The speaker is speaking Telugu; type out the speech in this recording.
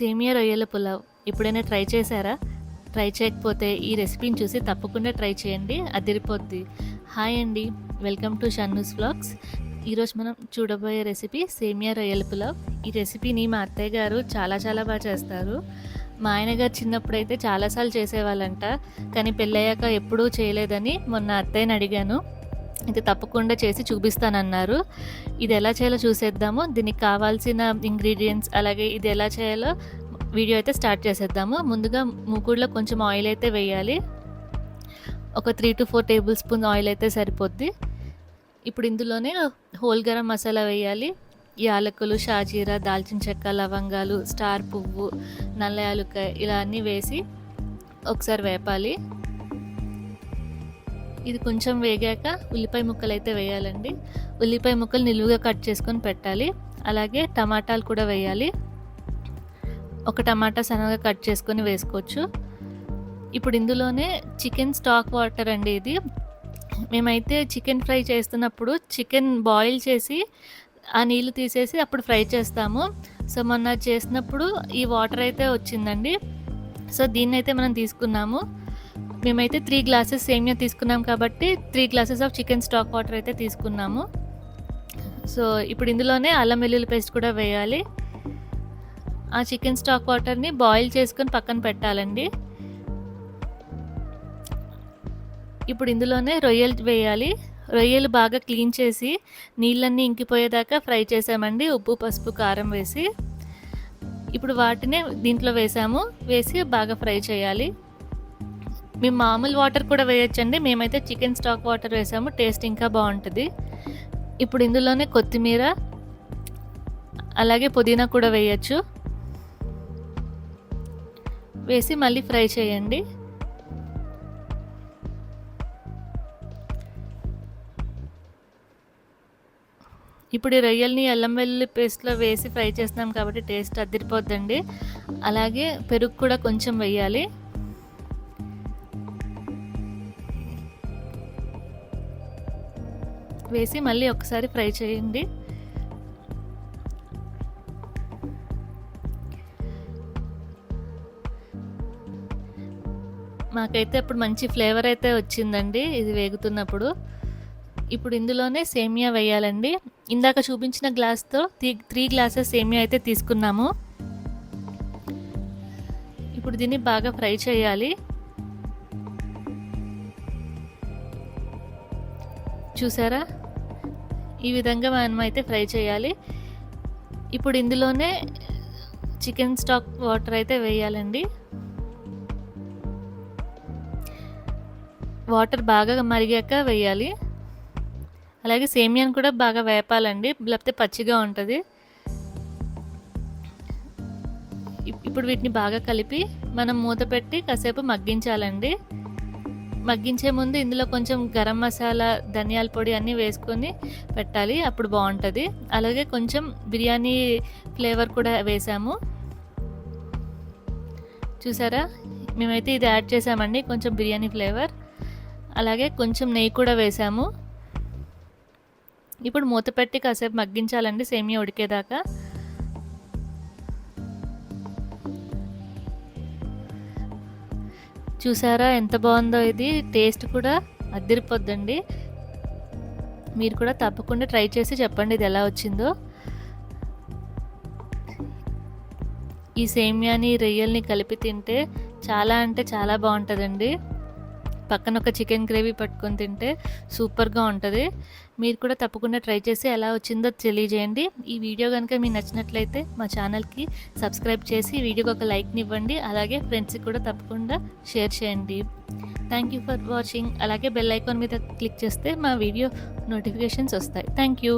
సేమియా రొయ్యల పులావ్ ఎప్పుడైనా ట్రై చేశారా? ట్రై చేయకపోతే ఈ రెసిపీని చూసి తప్పకుండా ట్రై చేయండి. అదిరిపోద్ది. హాయ్ అండి. Welcome to Shannu's vlogs. ఈరోజు మనం చూడబోయే రెసిపీ సేమియా రొయ్యల పులావ్. ఈ రెసిపీని మా అత్తయ్య గారు చాలా చాలా బాగా చేస్తారు. మా ఆయన గారు చిన్నప్పుడైతే చాలాసార్లు చేసేవాళ్ళంట కానీ పెళ్ళయ్యాక ఎప్పుడూ చేయలేదని మొన్న అత్తయ్యని అడిగాను. అయితే తప్పకుండా చేసి చూపిస్తానన్నారు. ఇది ఎలా చేయాలో చూసేద్దాము. దీనికి కావాల్సిన ఇంగ్రీడియంట్స్ అలాగే ఇది ఎలా చేయాలో వీడియో అయితే స్టార్ట్ చేసేద్దాము. ముందుగా మూకుడులో కొంచెం ఆయిల్ అయితే వేయాలి. ఒక three to four tablespoon oil అయితే సరిపోద్ది. ఇప్పుడు ఇందులోనే హోల్ గరం మసాలా వేయాలి. యాలకులు షాజీరా దాల్చిన చెక్క లవంగాలు స్టార్ పువ్వు నల్ల యాలుక ఇలా అన్నీ వేసి ఒకసారి వేపాలి. ఇది కొంచెం వేగాక ఉల్లిపాయ ముక్కలు అయితే వేయాలండి. ఉల్లిపాయ ముక్కలు నిలువుగా కట్ చేసుకొని పెట్టాలి. అలాగే టమాటాలు కూడా వేయాలి. ఒక టమాటా సన్నగా కట్ చేసుకొని వేసుకోవచ్చు. ఇప్పుడు ఇందులోనే చికెన్ స్టాక్ వాటర్ అండి ఇది. మేమైతే చికెన్ ఫ్రై చేస్తున్నప్పుడు చికెన్ బాయిల్ చేసి ఆ నీళ్ళు తీసేసి అప్పుడు ఫ్రై చేస్తాము. సో మొన్న చేసినప్పుడు ఈ వాటర్ అయితే వచ్చిందండి. సో దీన్ని అయితే మనం తీసుకున్నాము. మేమైతే త్రీ గ్లాసెస్ సేమియా తీసుకున్నాం కాబట్టి three glasses of chicken stock water అయితే తీసుకున్నాము. సో ఇప్పుడు ఇందులోనే అల్లం వెల్లుల్లి పేస్ట్ కూడా వేయాలి. ఆ చికెన్ స్టాక్ వాటర్ని బాయిల్ చేసుకొని పక్కన పెట్టాలండి. ఇప్పుడు ఇందులోనే రొయ్యలు వేయాలి. రొయ్యలు బాగా క్లీన్ చేసి నీళ్ళన్నీ ఇంకిపోయేదాకా ఫ్రై చేసామండి. ఉప్పు పసుపు కారం వేసి. ఇప్పుడు వాటినే దీంట్లో వేసాము. వేసి బాగా ఫ్రై చేయాలి. మేము మామూలు వాటర్ కూడా వేయొచ్చండి. మేమైతే చికెన్ స్టాక్ వాటర్ వేసాము. టేస్ట్ ఇంకా బాగుంటుంది. ఇప్పుడు ఇందులోనే కొత్తిమీర అలాగే పుదీనా కూడా వేయచ్చు. వేసి మళ్ళీ ఫ్రై చేయండి. ఇప్పుడు ఈ రొయ్యల్ని అల్లం వెల్లుల్లి పేస్ట్లో వేసి ఫ్రై చేస్తున్నాం కాబట్టి టేస్ట్ అదిరిపోద్దండి. అలాగే పెరుగు కూడా కొంచెం వేయాలి. వేసి మళ్ళీ ఒకసారి ఫ్రై చేయండి. మాకైతే అప్పుడు మంచి ఫ్లేవర్ అయితే వచ్చిందండి ఇది వేగుతున్నప్పుడు. ఇప్పుడు ఇందులోనే సేమియా వేయాలండి. ఇందాక చూపించిన గ్లాస్తో త్రీ త్రీ గ్లాసెస్ సేమియా అయితే తీసుకున్నాము. ఇప్పుడు దీన్ని బాగా ఫ్రై చేయాలి. చూసారా? ఈ విధంగా మనం అయితే ఫ్రై చేయాలి. ఇప్పుడు ఇందులోనే చికెన్ స్టాక్ వాటర్ అయితే వేయాలండి. వాటర్ బాగా మరిగాక వేయాలి. అలాగే సేమియాను కూడా బాగా వేపాలండి లేకపోతే పచ్చిగా ఉంటుంది. ఇప్పుడు వీటిని బాగా కలిపి మనం మూత పెట్టి కాసేపు మగ్గించాలండి. మగ్గించే ముందు ఇందులో కొంచెం గరం మసాలా ధనియాల పొడి అన్నీ వేసుకొని పెట్టాలి. అప్పుడు బాగుంటుంది. అలాగే కొంచెం బిర్యానీ ఫ్లేవర్ కూడా వేసాము. చూసారా? మేమైతే ఇది యాడ్ చేసామండి కొంచెం బిర్యానీ ఫ్లేవర్. అలాగే కొంచెం నెయ్యి కూడా వేసాము. ఇప్పుడు మూత పెట్టి కాసేపు మగ్గించాలండి సేమియా ఉడికేదాకా. చూసారా? ఎంత బాగుందో ఇది. టేస్ట్ కూడా అద్దరిపోద్దండి మీరు కూడా తప్పకుండా ట్రై చేసి చెప్పండి ఇది ఎలా వచ్చిందో. ఈ సేమ్యాని రొయ్యల్ని కలిపి తింటే చాలా అంటే చాలా బాగుంటుందండి. పక్కన ఒక చికెన్ గ్రేవీ పట్టుకొని తింటే సూపర్గా ఉంటుంది. మీరు కూడా తప్పకుండా ట్రై చేసి ఎలా వచ్చిందో తెలియజేయండి. ఈ వీడియో కనుక మీకు నచ్చినట్లయితే మా ఛానల్కి సబ్స్క్రైబ్ చేసి ఈ వీడియోకి ఒక లైక్ని ఇవ్వండి. అలాగే ఫ్రెండ్స్కి కూడా తప్పకుండా షేర్ చేయండి. Thank you for watching. అలాగే బెల్ ఐకాన్ మీద క్లిక్ చేస్తే మా వీడియో నోటిఫికేషన్స్ వస్తాయి. Thank you.